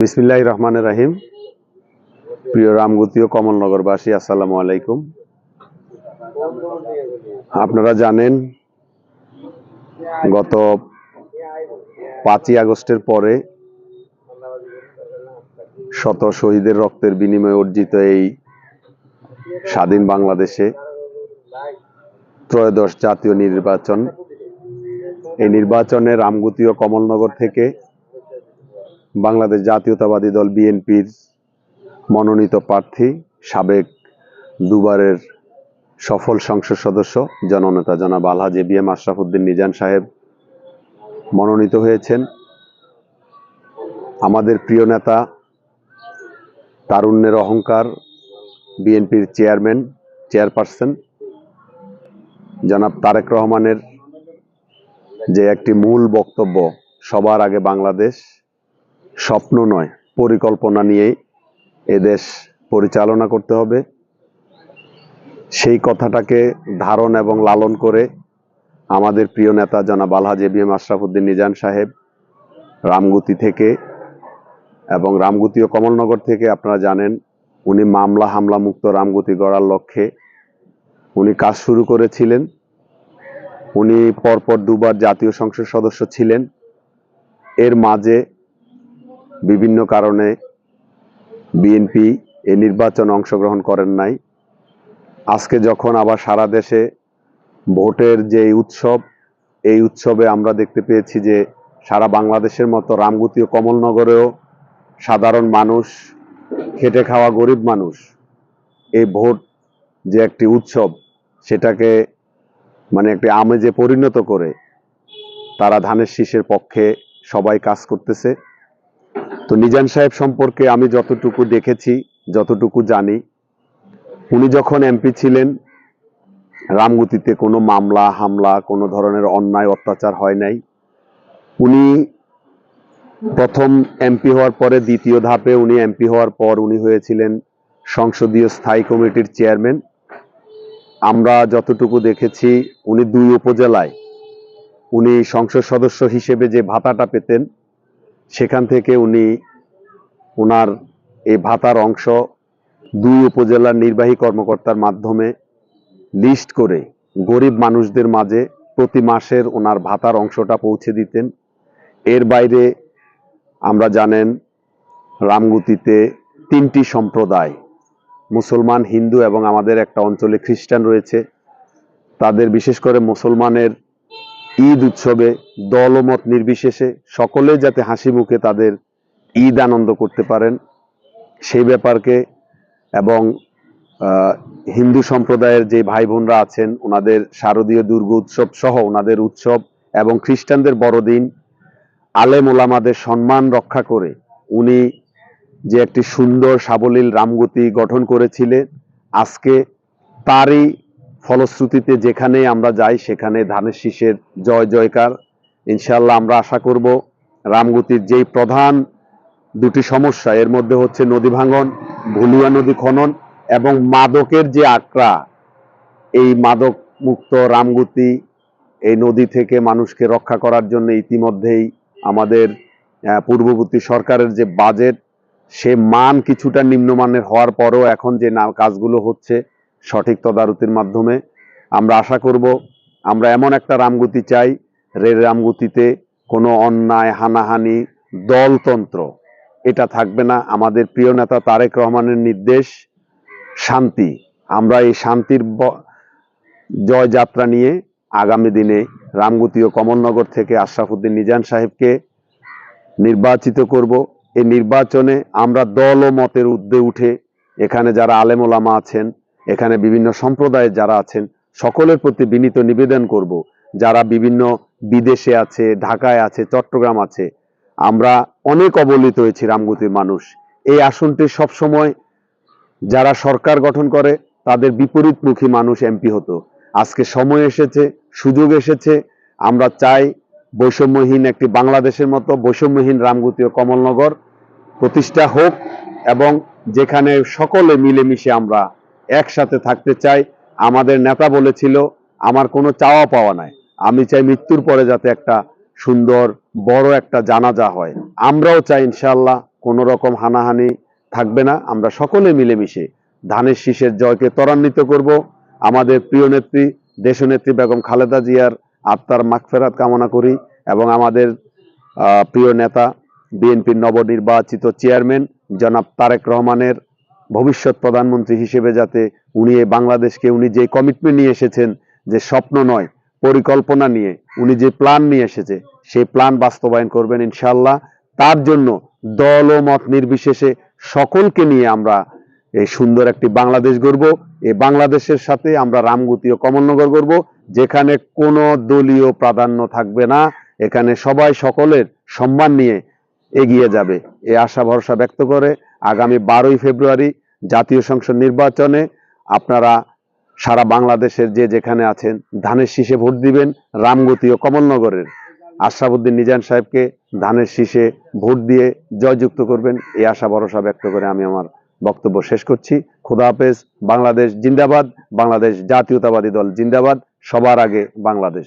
বিসমিল্লাহ রহমান রাহিম। প্রিয় রামগতি ও কমলনগরবাসী, আসসালামু আলাইকুম। আপনারা জানেন, গত পাঁচই আগস্টের পরে শত শহীদের রক্তের বিনিময়ে অর্জিত এই স্বাধীন বাংলাদেশে ত্রয়োদশ জাতীয় নির্বাচন। এই নির্বাচনে রামগতি ও কমলনগর থেকে বাংলাদেশ জাতীয়তাবাদী দল বিএনপির মনোনীত প্রার্থী, সাবেক দুবারের সফল সংসদ সদস্য, জননেতা জনাব Alhaji B M Ashrafuddin Nizan সাহেব মনোনীত হয়েছেন। আমাদের প্রিয় নেতা তারুণ্যের অহংকার বিএনপির চেয়ারম্যান, চেয়ারপারসন জনাব তারেক রহমানের যে একটি মূল বক্তব্য, সবার আগে বাংলাদেশ স্বপ্ন নয়, পরিকল্পনা নিয়েই এদেশ পরিচালনা করতে হবে। সেই কথাটাকে ধারণ এবং লালন করে আমাদের প্রিয় নেতা জনাব Alhaj A B M Ashrafuddin Nizan সাহেব রামগুতি থেকে এবং রামগুতি ও কমলনগর থেকে আপনারা জানেন, উনি মামলা হামলা মুক্ত রামগুতি গড়ার লক্ষ্যে উনি কাজ শুরু করেছিলেন। উনি পরপর দুবার জাতীয় সংসদ সদস্য ছিলেন। এর মাঝে বিভিন্ন কারণে বিএনপি এই নির্বাচনে অংশগ্রহণ করেন নাই। আজকে যখন আবার সারা দেশে ভোটের যে উৎসব, এই উৎসবে আমরা দেখতে পেয়েছি যে সারা বাংলাদেশের মতো রামগুতি ও কমলনগরেও সাধারণ মানুষ, খেটে খাওয়া গরিব মানুষ, এই ভোট যে একটি উৎসব, সেটাকে মানে একটি আমেজে পরিণত করে তারা ধানের শীষের পক্ষে সবাই কাজ করতেছে। তো নিজান সাহেব সম্পর্কে আমি যতটুকু দেখেছি, যতটুকু জানি, উনি যখন এমপি ছিলেন, রামগতিতে কোনো মামলা, হামলা, কোনো ধরনের অন্যায়, অত্যাচার হয় নাই। উনি প্রথম এমপি হওয়ার পরে দ্বিতীয় ধাপে উনি এমপি হওয়ার পর উনি হয়েছিলেন সংসদীয় স্থায়ী কমিটির চেয়ারম্যান। আমরা যতটুকু দেখেছি, উনি দুই উপজেলায়। উনি সংসদ সদস্য হিসেবে যে ভাতাটা পেতেন সেখান থেকে উনি ওনার এই ভাতার অংশ দুই উপজেলার নির্বাহী কর্মকর্তার মাধ্যমে লিস্ট করে গরিব মানুষদের মাঝে প্রতি মাসের ওনার ভাতার অংশটা পৌঁছে দিতেন। এর বাইরে আমরা জানেন রামগুতিতে তিনটি সম্প্রদায়, মুসলমান, হিন্দু এবং আমাদের একটা অঞ্চলে খ্রিস্টান রয়েছে। তাদের বিশেষ করে মুসলমানের ঈদ উৎসবে দল ও মত নির্বিশেষে সকলে যাতে হাসি মুখে তাদের ঈদ আনন্দ করতে পারেন, সেই ব্যাপারকে এবং হিন্দু সম্প্রদায়ের যে ভাই বোনরা আছেন, ওনাদের শারদীয় দুর্গ উৎসব সহ ওনাদের উৎসব এবং খ্রিস্টানদের বড়দিন, আলেম ওলামাদের সম্মান রক্ষা করে উনি যে একটি সুন্দর সাবলীল রামগতি গঠন করেছিলেন, আজকে তারই ফলশ্রুতিতে যেখানে আমরা যাই, সেখানে ধানের শীষের জয় জয়কার। ইনশাল্লাহ আমরা আশা করব রামগতির যেই প্রধান দুটি সমস্যা, এর মধ্যে হচ্ছে নদী ভাঙন, ভুলুয়া নদী খনন এবং মাদকের যে আক্রা এই মাদক মুক্ত রামগতি এই নদী থেকে মানুষকে রক্ষা করার জন্য ইতিমধ্যেই আমাদের পূর্ববর্তী সরকারের যে বাজেট, সে মান কিছুটা নিম্নমানের হওয়ার পরও এখন যে কাজগুলো হচ্ছে সঠিক তদারতির মাধ্যমে। আমরা আশা করব, আমরা এমন একটা রামগতি চাই, রেল রামগতিতে কোনো অন্যায়, হানাহানি, দলতন্ত্র, এটা থাকবে না। আমাদের প্রিয় নেতা তারেক রহমানের নির্দেশ, শান্তি। আমরা এই শান্তির জয়যাত্রা নিয়ে আগামী দিনে রামগতি ও কমলনগর থেকে আশরাফুদ্দিন নিজান সাহেবকে নির্বাচিত করব। এই নির্বাচনে আমরা দল ও মতের উদ্যে উঠে এখানে যারা আলেম ওলামা আছেন এখানে বিভিন্ন সম্প্রদায়ের যারা আছেন, সকলের প্রতি বিনীত নিবেদন করব। যারা বিভিন্ন বিদেশে আছে, ঢাকায় আছে, চট্টগ্রাম আছে, আমরা অনেক অবহেলিত হয়েছি রামগতির মানুষ। এই আসনটি সবসময় যারা সরকার গঠন করে, তাদের বিপরীতমুখী মানুষ এমপি হতো। আজকে সময় এসেছে, সুযোগ এসেছে, আমরা চাই বৈষম্যহীন একটি বাংলাদেশের মতো বৈষম্যহীন রামগতি ও কমলনগর প্রতিষ্ঠা হোক এবং যেখানে সকলে মিলেমিশে আমরা একসাথে থাকতে চাই। আমাদের নেতা বলেছিল, আমার কোনো চাওয়া পাওয়া নাই। আমি চাই মৃত্যুর পরে যাতে একটা সুন্দর, বড় একটা জানাজা হয়। আমরাও চাই ইনশাল্লাহ কোনো রকম হানাহানি থাকবে না। আমরা সকলে মিলেমিশে ধানের শীষের জয়কে ত্বরান্বিত করব। আমাদের প্রিয় নেত্রী, দেশনেত্রী বেগম খালেদা জিয়ার আত্মার মাগফেরাত কামনা করি এবং আমাদের প্রিয় নেতা, বিএনপির নবনির্বাচিত চেয়ারম্যান জনাব তারেক রহমানের ভবিষ্যৎ প্রধানমন্ত্রী হিসেবে যাতে উনি এই বাংলাদেশকে, উনি যে কমিটমেন্ট নিয়ে এসেছেন যে স্বপ্ন নয়, পরিকল্পনা নিয়ে, উনি যে প্ল্যান নিয়ে এসেছে, সেই প্ল্যান বাস্তবায়ন করবেন ইনশাল্লাহ তার জন্য দল ও মত নির্বিশেষে সকলকে নিয়ে আমরা এই সুন্দর একটি বাংলাদেশ গড়ব। এই বাংলাদেশের সাথে আমরা রামগতি ও কমলনগর গড়ব, যেখানে কোনো দলীয় প্রাধান্য থাকবে না। এখানে সবাই সকলের সম্মান নিয়ে এগিয়ে যাবে। এ আশা ভরসা ব্যক্ত করে আগামী বারোই ফেব্রুয়ারি জাতীয় সংসদ নির্বাচনে আপনারা সারা বাংলাদেশের যে যেখানে আছেন, ধানের শীষে ভোট দিবেন রামগতি ও কমলনগরের। আশরাফুদ্দিন নিজান সাহেবকে ধানের শীষে ভোট দিয়ে জয়যুক্ত করবেন, এই আশা ভরসা ব্যক্ত করে আমি আমার বক্তব্য শেষ করছি। খুদা হাফেজ, বাংলাদেশ জিন্দাবাদ, বাংলাদেশ জাতীয়তাবাদী দল জিন্দাবাদ, সবার আগে বাংলাদেশ।